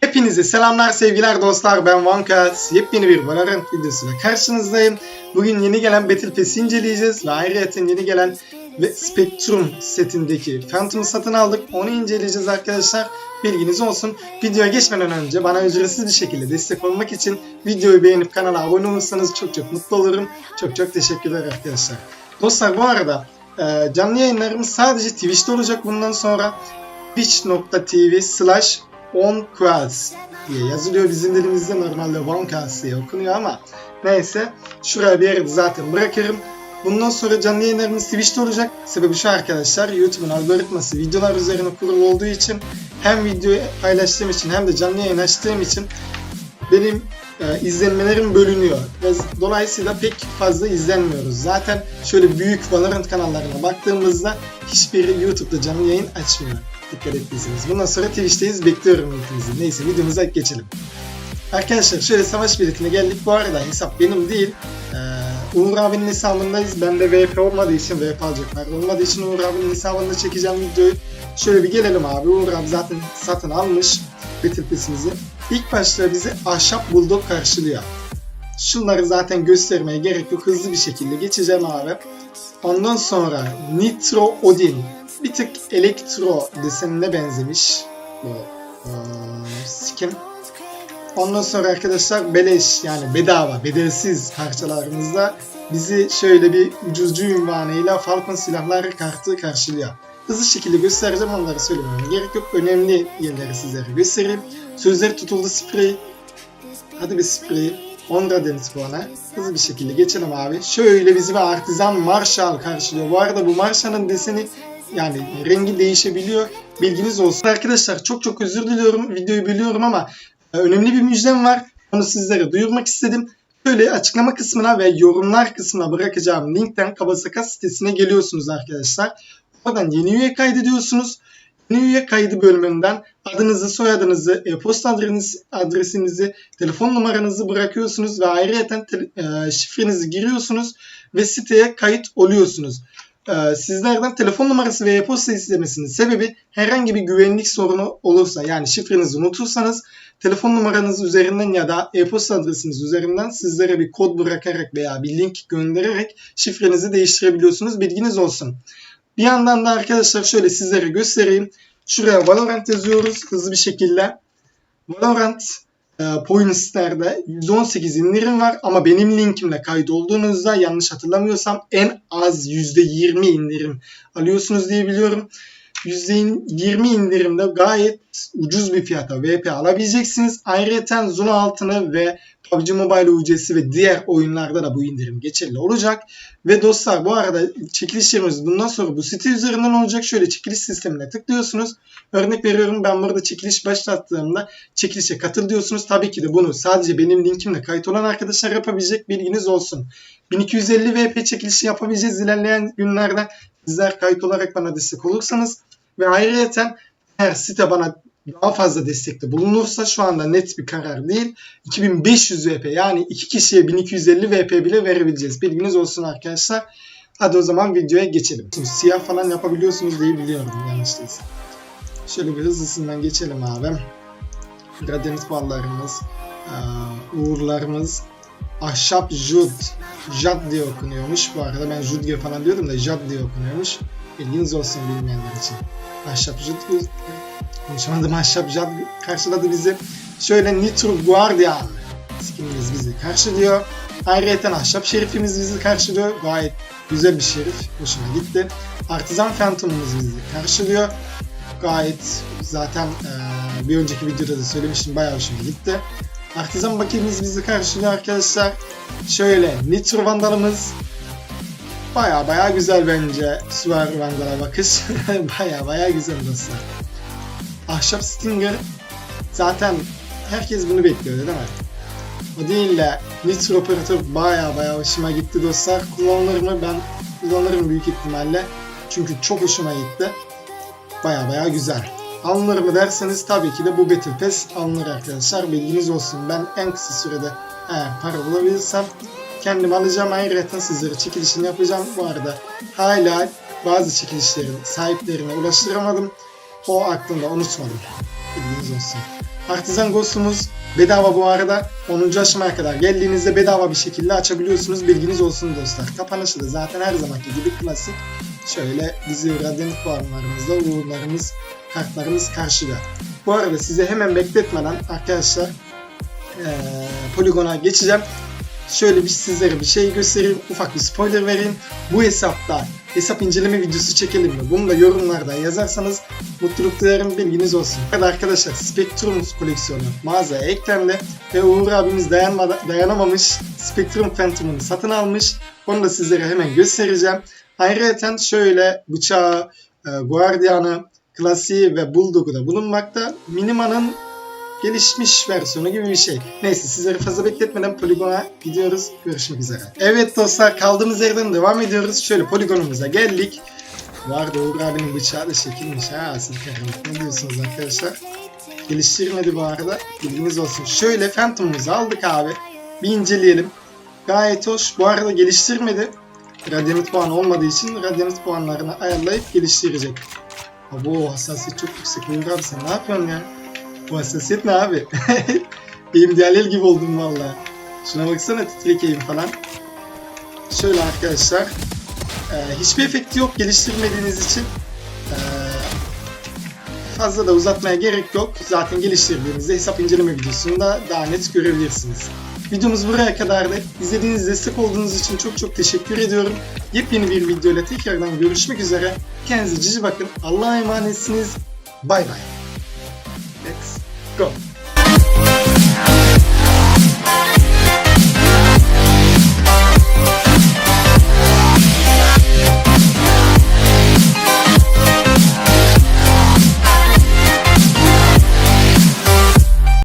Hepinize selamlar sevgiler dostlar ben Vankas. Yepyeni bir Valorant videosuyla karşınızdayım. Bugün yeni gelen Battle Pass'i inceleyeceğiz ve ayrıca yeni gelen ve Spectrum setindeki Phantom'ı satın aldık. Onu inceleyeceğiz arkadaşlar. Bilginiz olsun. Videoya geçmeden önce bana ücretsiz bir şekilde destek olmak için videoyu beğenip kanala abone olursanız çok çok mutlu olurum. Çok çok teşekkürler arkadaşlar. Dostlar bu arada e, canlı yayınlarımız sadece Twitch'te olacak bundan sonra. twitch.tv slash onquas diye yazılıyor bizim dilimizde normalde onequas diye okunuyor ama neyse şuraya bir yere zaten bırakırım. Bundan sonra canlı yayınlarımız Twitch'te olacak. Sebebi şu arkadaşlar YouTube'un algoritması videolar üzerine kurulu olduğu için hem videoyu paylaştığım için hem de canlı yayın açtığım için benim e, izlenmelerim bölünüyor. Ve dolayısıyla pek fazla izlenmiyoruz. Zaten şöyle büyük Valorant kanallarına baktığımızda hiçbiri YouTube'da canlı yayın açmıyor. Dikkat ettiyseniz. Bundan sonra Twitch'teyiz. Bekliyorum hepinizi. Neyse videomuza geçelim. Arkadaşlar şöyle savaş biletine geldik. Bu arada hesap benim değil. Ee, Uğur abinin hesabındayız. Ben de VP olmadığı için VP alacaklar. Olmadığı için Uğur abinin hesabında çekeceğim videoyu. Şöyle bir gelelim abi. Uğur abi zaten satın almış Battle Pass'imizi. İlk başta bizi ahşap bulldog karşılıyor. Şunları zaten göstermeye gerek yok. Hızlı bir şekilde geçeceğim abi. Ondan sonra Nitro Odin. Bir tık elektro desenine benzemiş. Bu eee, skin. Ondan sonra arkadaşlar beleş yani bedava, bedelsiz parçalarımızda bizi şöyle bir ucuzcu ünvanıyla Falcon silahları kartı karşılıyor. Hızlı şekilde göstereceğim onları söylememe gerek yok. Önemli yerleri sizlere göstereyim. Sözleri tutuldu sprey. Hadi bir sprey. 10 radyanit puana. Hızlı bir şekilde geçelim abi. Şöyle bizi bir artizan Marshall karşılıyor. Bu arada bu Marshall'ın deseni yani rengi değişebiliyor. Bilginiz olsun. Arkadaşlar çok çok özür diliyorum. Videoyu biliyorum ama e, önemli bir müjdem var. Onu sizlere duyurmak istedim. Böyle açıklama kısmına ve yorumlar kısmına bırakacağım linkten Kabasaka sitesine geliyorsunuz arkadaşlar. Oradan yeni üye kaydediyorsunuz. Yeni üye kaydı bölümünden adınızı, soyadınızı, e-posta adresinizi, telefon numaranızı bırakıyorsunuz ve ayrıca e, şifrenizi giriyorsunuz ve siteye kayıt oluyorsunuz. E, sizlerden telefon numarası ve e-posta istemesinin sebebi herhangi bir güvenlik sorunu olursa yani şifrenizi unutursanız telefon numaranız üzerinden ya da e-posta adresiniz üzerinden sizlere bir kod bırakarak veya bir link göndererek şifrenizi değiştirebiliyorsunuz. Bilginiz olsun. Bir yandan da arkadaşlar şöyle sizlere göstereyim. Şuraya Valorant yazıyoruz hızlı bir şekilde. Valorant e, Points'lerde 118 indirim var ama benim linkimle kaydolduğunuzda yanlış hatırlamıyorsam en az %20 indirim alıyorsunuz diye biliyorum. %20 indirimde gayet ucuz bir fiyata VP alabileceksiniz. Ayrıca Zula altını ve PUBG Mobile UC'si ve diğer oyunlarda da bu indirim geçerli olacak. Ve dostlar bu arada çekilişlerimiz bundan sonra bu site üzerinden olacak. Şöyle çekiliş sistemine tıklıyorsunuz. Örnek veriyorum ben burada çekiliş başlattığımda çekilişe katıl diyorsunuz. Tabii ki de bunu sadece benim linkimle kayıt olan arkadaşlar yapabilecek bilginiz olsun. 1250 VP çekilişi yapabileceğiz ilerleyen günlerde. Sizler kayıt olarak bana destek olursanız ve ayrıca eğer site bana daha fazla destekte bulunursa şu anda net bir karar değil. 2500 VP yani iki kişiye 1250 VP bile verebileceğiz. Bilginiz olsun arkadaşlar. Hadi o zaman videoya geçelim. Şimdi siyah falan yapabiliyorsunuz diye biliyorum yanlış değilse. Şöyle bir hızlısından geçelim abi. Gradient ballarımız, uğurlarımız, ahşap jud, jad diye okunuyormuş. Bu arada ben judge falan diyordum da jad diye okunuyormuş. Bilginiz olsun bilmeyenler için. Ahşap jud, konuşamadım ahşap jad karşıladı bizi. Şöyle Nitro Guardian skinimiz bizi karşılıyor. Ayrıca ahşap şerifimiz bizi karşılıyor. Gayet güzel bir şerif. Hoşuma gitti. Artizan Phantom'umuz bizi karşılıyor. Gayet zaten eee, bir önceki videoda da söylemiştim. Bayağı hoşuma gitti. Artizan bakiyemiz bizi karşılıyor arkadaşlar. Şöyle Nitro Vandal'ımız baya baya güzel bence. Suar Vandal'a bakış. baya baya güzel dostlar. Ahşap Stinger zaten herkes bunu bekliyor değil mi? O değil de Nitro Operator baya baya hoşuma gitti dostlar. Kullanılır mı? Ben kullanırım büyük ihtimalle. Çünkü çok hoşuma gitti. Baya baya güzel. Alınır mı derseniz tabii ki de bu Battle Pass alınır arkadaşlar. Bilginiz olsun. Ben en kısa sürede eğer para bulabilirsem kendim alacağım. Ayrıca sizlere çekilişini yapacağım. Bu arada hala bazı çekilişlerin sahiplerine ulaştıramadım. O aklımda unutmadım. Bilginiz olsun. Artisan Ghost'umuz bedava bu arada. 10. aşamaya kadar geldiğinizde bedava bir şekilde açabiliyorsunuz. Bilginiz olsun dostlar. Kapanışı da zaten her zamanki gibi klasik. Şöyle bizi radyant puanlarımızda uğurlarımız, kartlarımız karşıda. Bu arada size hemen bekletmeden arkadaşlar eee poligona geçeceğim. Şöyle bir sizlere bir şey göstereyim. Ufak bir spoiler vereyim. Bu hesapta hesap inceleme videosu çekelim mi? Bunu da yorumlarda yazarsanız mutluluk duyarım bilginiz olsun. Evet arkadaşlar Spectrum koleksiyonu mağazaya eklendi ve Uğur abimiz dayanamamış Spectrum Phantom'unu satın almış. Onu da sizlere hemen göstereceğim. Ayrıca şöyle bıçağı, e, Guardian'ı, klasiği ve Bulldog'u da bulunmakta. Minima'nın gelişmiş versiyonu gibi bir şey. Neyse sizleri fazla bekletmeden poligona gidiyoruz. Görüşmek üzere. Evet dostlar kaldığımız yerden devam ediyoruz. Şöyle poligonumuza geldik. Vardı Uğur abinin bıçağı da şekilmiş ha Silkerim. Ne diyorsunuz arkadaşlar? Geliştirmedi bu arada. Bilginiz olsun. Şöyle Phantom'umuzu aldık abi. Bir inceleyelim. Gayet hoş. Bu arada geliştirmedi. Radyanit puanı olmadığı için Radyanit puanlarını ayarlayıp geliştirecek. Bu hassasiyet çok yüksek. Uğur abi sen ne yapıyorsun ya? Hassasiyet ne abi? Benim diğerleri gibi oldum valla. Şuna baksana titrek eğim falan. Şöyle arkadaşlar. Ee, hiçbir efekti yok geliştirmediğiniz için. Ee, fazla da uzatmaya gerek yok. Zaten geliştirdiğinizde hesap inceleme videosunda daha net görebilirsiniz. Videomuz buraya kadardı. İzlediğiniz destek olduğunuz için çok çok teşekkür ediyorum. Yepyeni bir videoyla tekrardan görüşmek üzere. Kendinize cici bakın. Allah'a emanetsiniz. Bay bay. 렛츠고!